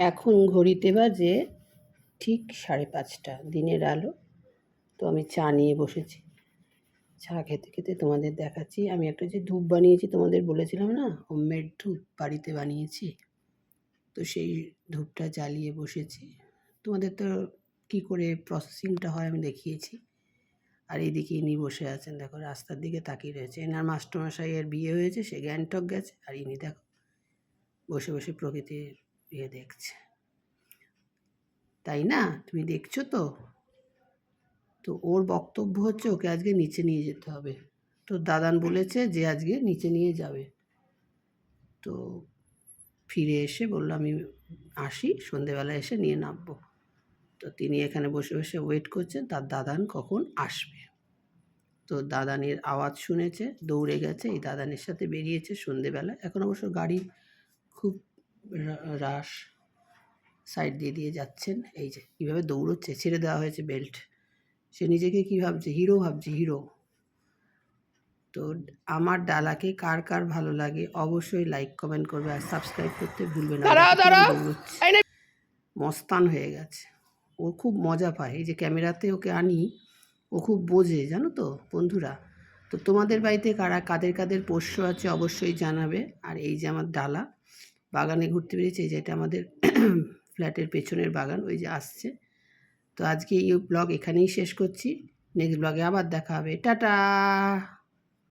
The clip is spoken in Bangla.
এখন ঘড়িতে বাজে ঠিক সাড়ে পাঁচটা, দিনের আলো। তো আমি চা নিয়ে বসেছি। চা খেতে খেতে তোমাদের দেখাচ্ছি। আমি একটা যে ধূপ বানিয়েছি, তোমাদের বলেছিলাম না? হোমমেড ধূপ বাড়িতে বানিয়েছি। তো সেই ধূপটা জ্বালিয়ে বসেছি। তোমাদের তো কী করে প্রসেসিংটা হয় আমি দেখিয়েছি। আর এইদিকে ইনি বসে আছেন। দেখো, রাস্তার দিকে তাকিয়ে রয়েছে। এনার মাস্টারমশাইয়ের বিয়ে হয়েছে, সে গ্যাংটক গেছে। আর ইনি দেখো, বসে বসে প্রকৃতির ইয়ে দেখছে। তাই না? তুমি দেখছ তো? তো ওর বক্তব্য হচ্ছে ওকে আজকে নিচে নিয়ে যেতে হবে। তো দাদান বলেছে যে আজকে নিচে নিয়ে যাবে। তো ফিরে এসে বলল, আমি আসি সন্ধেবেলা এসে নিয়ে নামবো। তো তিনি এখানে বসে বসে ওয়েট করছেন তার দাদান কখন আসবে? তো দাদানের আওয়াজ শুনেছে, দৌড়ে গেছে, এই দাদানের সাথে বেরিয়েছে সন্ধেবেলা এখন অবশ্য গাড়ি খুব রাশ সাইড দিয়ে দিয়ে যাচ্ছেন। এই যে কীভাবে দৌড়চ্ছে ছেড়ে দেওয়া হয়েছে বেল্ট সে নিজেকে কী ভাবছে? হিরো ভাবছে হিরো তো আমার ডালাকে কার কার ভালো লাগে অবশ্যই লাইক কমেন্ট করবে আর সাবস্ক্রাইব করতে ভুলবে না। মস্তান হয়ে গেছে। ও খুব মজা পায়। এই যে ক্যামেরাতে ওকে আনি ও খুব বোঝে জানো তো বন্ধুরা। তো তোমাদের বাড়িতে কারা কাদের কাদের পোষ্য আছে অবশ্যই জানাবে। আর এই যে আমার ডালা বাগানে ঘুরতে বেরিয়েছে, এই যে এটা আমাদের ফ্ল্যাটের পেছনের বাগান, ওই যে আসছে। তো আজকে এই ব্লগ এখানেই শেষ করছি। নেক্সট ব্লগে আবার দেখা হবে। টাটা!